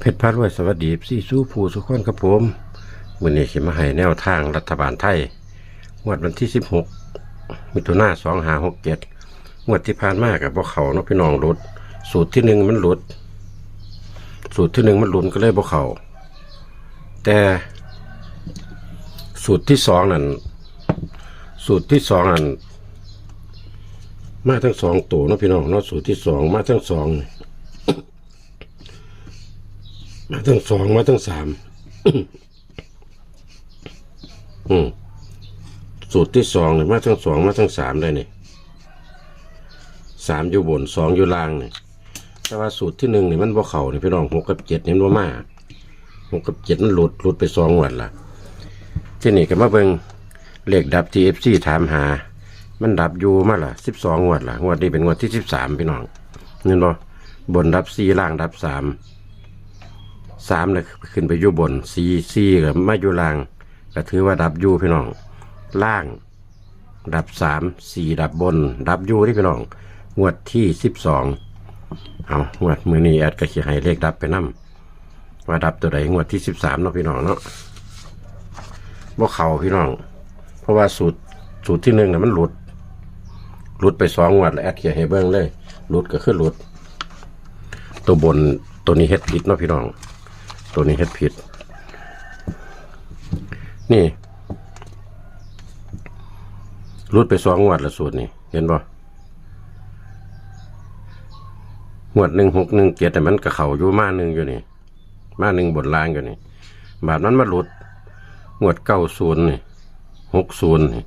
เพชรพารวยสวัสดีสี่สู้ผู้สุขคนครับผมวันนี้ขิมาให้แนวทางรัฐบาลไทยงวดวันที่สิบหกมิถุนาสองหาหกเจ็ดงวดที่ผ่านมากับพวกเขาเนาะพี่น้องหลุด สูตรที่หนึ่งมันหลุด สูตรที่หนึ่งมันหลุดก็เลยพวกเขาแต่สูตรที่สองนั่นสูตรที่สองนั่นมาทั้งสองตัวเนาะพี่น้องเนาะสูตรที่สองมาทั้งสองนี่ มาทั้งสองมาทั้งสามอืมสูตรที่สองเนี่ยมาทั้งสองมาทั้งสามได้เนี่ยสามอยู่บนสองอยู่ล่างเนี่ยแต่ว่าสูตรที่หนึ่งเนี่ยมันบ่เข่าเนี่ยพี่น้องหกกับเจ็ดเนี่ยมันบ่มาหกกับเจ็ดมันหลุดหลุดไปสองวันละที่นี่ก็มาเบิงเลขดับทีเอฟซีถามหา มันดับอยู่มาละสิบสองงวดละวดนี้เป็นงวดที่สิบสามพี่น้องเงินบ่บนดับสี่ล่างดับสาม สามเลยขึ้นไปอยู่บนสี่สี่กับมาอยู่ล่าง ก็ถือว่าดับอยู่พี่น้อง ล่าง ดับสามสี่ดับบน ดับอยู่ที่พี่น้องงวดที่สิบสองเอางวดมือนี้แอดก็ขีให้เลขดับไปนํว่าดับตัวใดงวดที่สิบสามเนาะพี่น้องเนาะบ่เข่าพี่น้อง เพราะว่าสูตรสูตรที่หนึ่งน่ะมันหลุด หลุดไปสองงวดแล้วแอดเขียนให้เบิ้งเลย หลุดก็คือหลุด ตัวบนตัวนี้เฮ็ดผิดเนาะพี่น้อง ตัวนี้เฮ็ดผิด นี่รุดไปสองงวดละสูตรนี่เห็นบ่งวดหนึ่งหกหนึ่งเจ็ดแต่มันกระเข่าอยู่มาหนึ่งอยู่นี่ มาหนึ่งบนล่างอยู่นี่ บาทนั้นมาหลุดงวดเก้าศูนย์นี่หกศูนย์นี่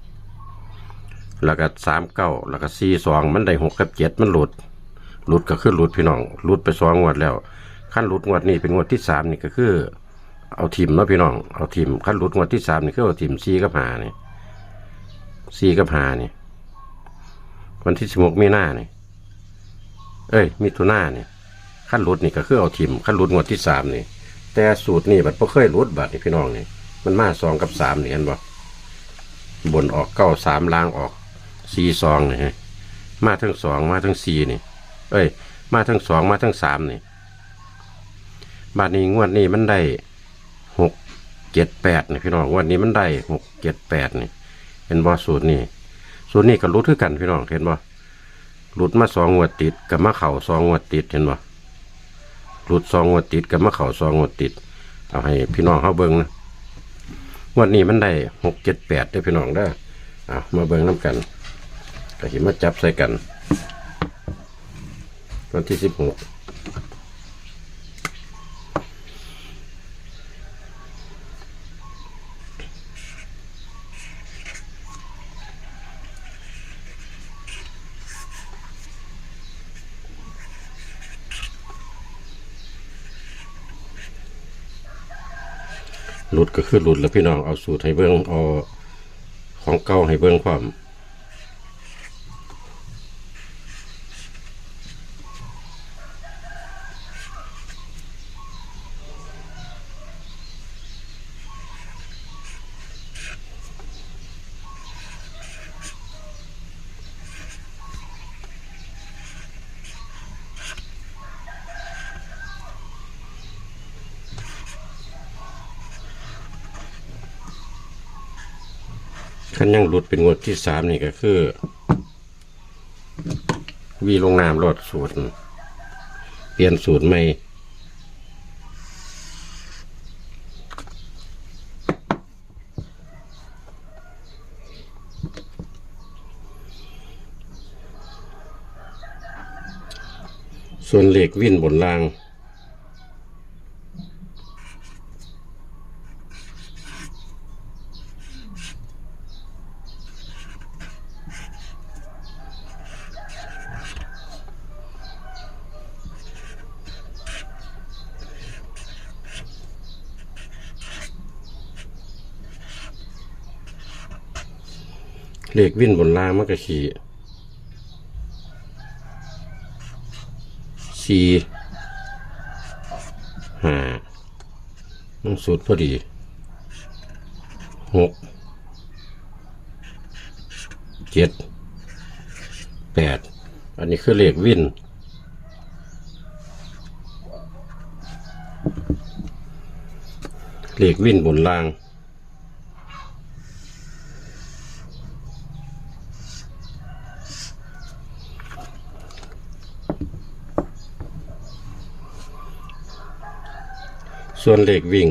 แล้วก็สามเก้าแล้วก็สี่สองมันได้หกกับเจ็ดมันหลุดหลุดก็คือหลุดพี่น้องหลุดไปสองงวดแล้ว ขั้นหลุดงวดนี้เป็นงวดที่สามนี่ก็คือ เอาทีมเนาะพี่น้อง เอาทีมขั้นหลุดงวดที่สามนี่คือเอาทีมซีกับหานี่ซีกับหานี่วันที่สิบหกมีนานี่เอ้ยมิถุนานี่ขั้นหลุดนี่ก็คือเอาทีมขั้นหลุดงวดที่สามนี่ แต่สูตรนี่บัดบ่เคยหลุดบัดนี่พี่น้องนี่มันมาสองกับสามนี่เห็นบ่บนออกเก้าสามล่างออกสี่สองนี่ฮะมาทั้งสองมาทั้งสี่นี่ เอ้ย มาทั้งสองมาทั้งสามนี่ บาทนี้งวดนี้มันได้หกเจ็ดแปดนี่พี่น้องงวดนี้มันได้หกเจ็ดแปดนี่เห็นบ่สูตรนี้สูตรนี้ก็รุดคือกันพี่น้องเห็นบ่หลุดมาสองงวดติดกับมาเข่าสองงวดติดเห็นบ่หลุดสองงวดติดกับมาเข่าสองงวดติดเอาให้พี่น้องเขาเบิ้งนะงวดนี้มันได้หกเจ็ดแปดได้พี่น้องได้อเอามาเบิ้งน้ำกันก็เห็นมาจับใส่กันวันที่สิบหก หลุดก็คือหลุดแล้วพี่น้องเอาสูตรให้เบิ้งเอาของเก่าให้เบิ้งความ ขั้นยังหลุดเป็นงวดที่สามนี่ก็คือ วีลงน้ำรดสูตร เปลี่ยนสูตรใหม่ส่วนเหล็กวิ่นบนราง เหล็กวิ่นบนรางมันก็ขี่สี่ห้ามันสุดพอดีหกเจ็ดแปดอันนี้คือเหล็กวิ่นเหล็กวิ่นบนล่าง ส่วนเหล็กวิ่ง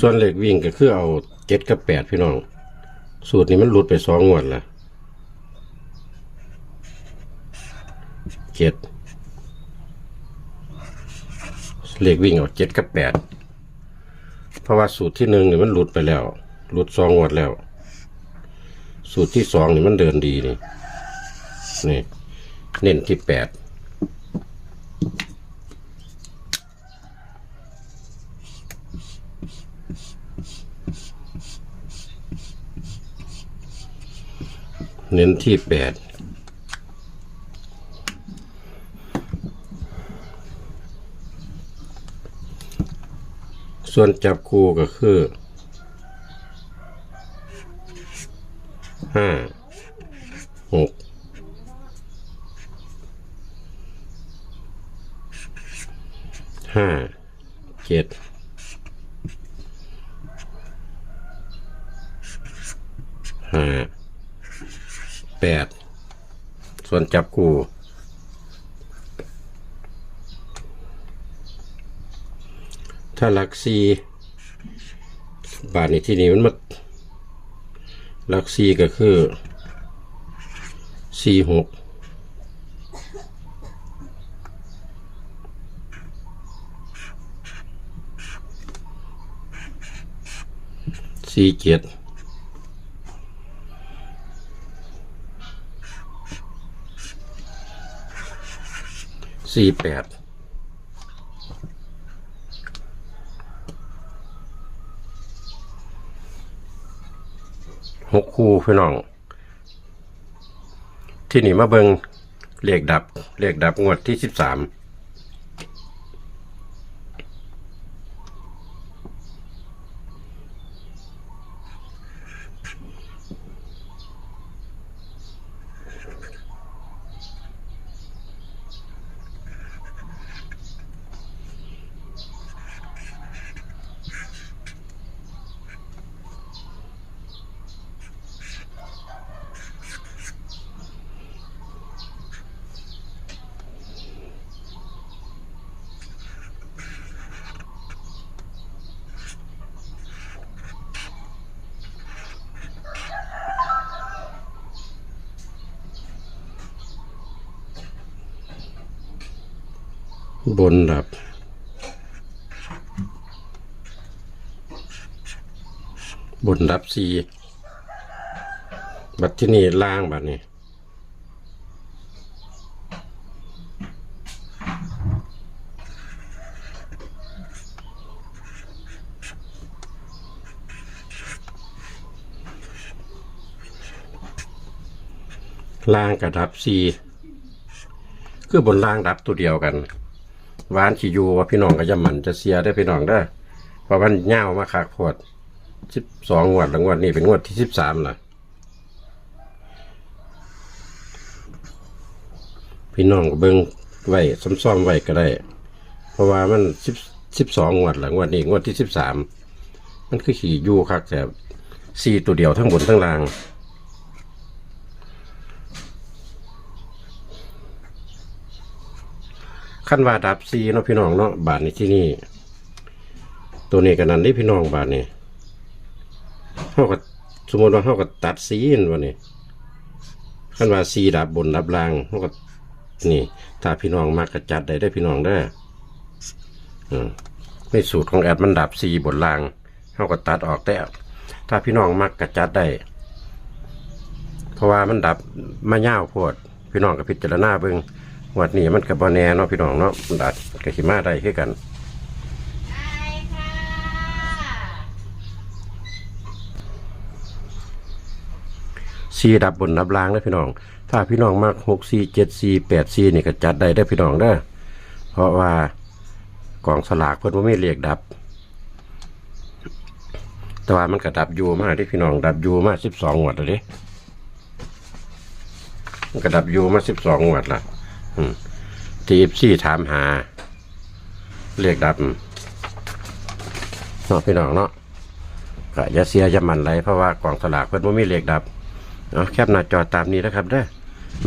ส่วนเหล็กวิ่งก็คือเอาเจ็ดกับแปดพี่น้อง สูตรนี้มันหลุดไปสองงวดละเจ็ด เหล็กวิ่งเอาเจ็ดกับแปดเพราะว่าสูตรที่หนึ่งนี่มันหลุดไปแล้ว หลุดสองงวดแล้ว สูตรที่สองนี่มันเดินดีนี่นี่เน้นที่แปดเน้นที่แปด ส่วนจับคู่ก็คือห้าหกห้าเจ็ดห้าแปดส่วนจับกู ถ้าหลักซีบาทในที่นี้มันมาหลักซีก็คือซีหกซีเจ็ดสี่แปด หกคู่พี่น้อง ที่นี่มาเบิงเลขดับ เลขดับงวดที่สิบสาม บนดับ บนดับสี่บัดที่นี่ล่างบัดนี้ล่างกับดับสีคือบนล่างดับตัวเดียวกัน หวานขี่ยูว่าพี่น้องก็จะหมันจะเสียได้พี่น้องได้เพราะมันเง่ามาขากโพดสิบสองงวดแล้วงวดนี้เป็นงวดที่สิบสามล่ะพี่น้องก็เบิ้งไว้ซ้อมๆไว้ก็ได้ เพราะว่ามันสิบสิบสองงวดแล้วงวดนี้งวดที่สิบสามมันคือขี่ยูคักแต่สี่ตัวเดียวทั้งบนทั้งล่าง ขั้นว่าดับซีเนาะพี่น้องเนาะบาทนี้ที่นี่ ตัวนี้กันนั้นนี่พี่น้องบาทนี้เขาก็สมมติว่าเขาก็ตัดซีนวันนี้ขั้นว่าซีดับบนดับล่างเขาก็นี่ ถ้าพี่น้องมากระจัดได้ได้พี่น้องได้อืมในสูตรของแอดมันดับซีบนล่างเขาก็ตัดออกแต่ถ้าพี่น้องมักกระจัดได้ เพราะว่ามันดับมาเง่าวโพด พี่น้องก็พิจารณาเบิ่ง วัดนี้มันกับบอแน่เนาะพี่น้องเนาะมันดัดกับขิมาได้คือกันได้ค่ะซีดับบนดับล่างนะพี่น้อง ถ้าพี่น้องมากหกซีเจ็ดซีแปดซีนี่ก็จัดได้ได้พี่น้องเด้อเพราะว่ากองสลากเพิ่นว่าไม่เรียกดับ แต่ว่ามันก็ดับอยูมากที่พี่น้อง ดับอยูมากสิบสองงวดแล้วเดิมันก็ดับอยูมากสิบสองงวดละ ทีเอฟซีถามหา เรียกดับเนาะพี่น้องเนาะก็อย่าเสียอย่ามันไรเพราะว่ากองสลากเพิ่นว่าม่เรียกดับเนาะแคบหน้าจอตามนี้นะครับเด้อ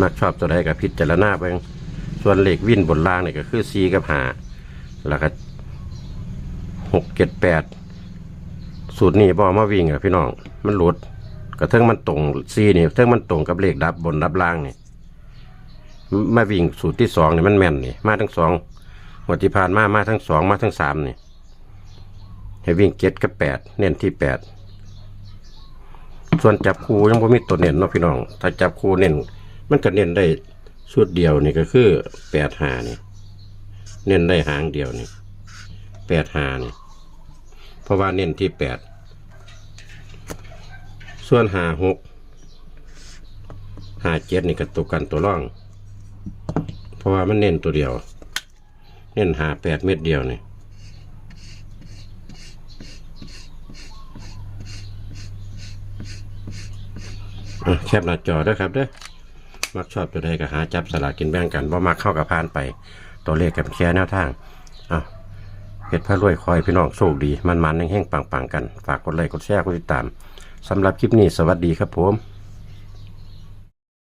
มักชอบตัวใดกับพิจารณาไปส่วนเหล็กวิ่นบนล่างนี่ก็คือซีกับหาแล้วก็หกเจ็ดแปดสูตรนี้บอมาวิ่งอะพี่น้อง มันหลุดกระเทิงมันตรงซีนี่เทิงมันตรงกับเลขดับบนดับล่างนี่ มาวิ่งสูตรที่สองนี่มันแม่นนี่มาทั้งสองหัวดที่ผ่านมามาทั้งสองมาทั้งสามนี่ให้วิ่งเจ็ดกับแปดเน้นที่แปดส่วนจับคูยังบ่มีตัวเน้นเนาะพี่น้อง ถ้าจับคูเน้นมันก็เน้นได้ชุดเดียวนี่ก็คือแปดหานี่เน้นได้หางเดียวนี่แปดหานี่เพราะว่าเน้นที่แปดส่วนหาหกหาเจ็ดนี่ก็ตัวกันตัวร่อง เพราะว่ามันเน้นตัวเดียว เน้นหาแปดเม็ดเดียวนี่แคบหน้าจอด้วยครับเด้อมักชอบตัวใดก็หาจับสลากกินแบ่งกันว่ามักเข้ากับพานไป ตัวเลขกับแค่แนวทางอ้าวเพชรพระรวยคอยพี่น้องโชคดี มันมันแห้งๆปังๆกัน ฝากกดไลค์กดแชร์กดติดตามสำหรับคลิปนี้สวัสดีครับผม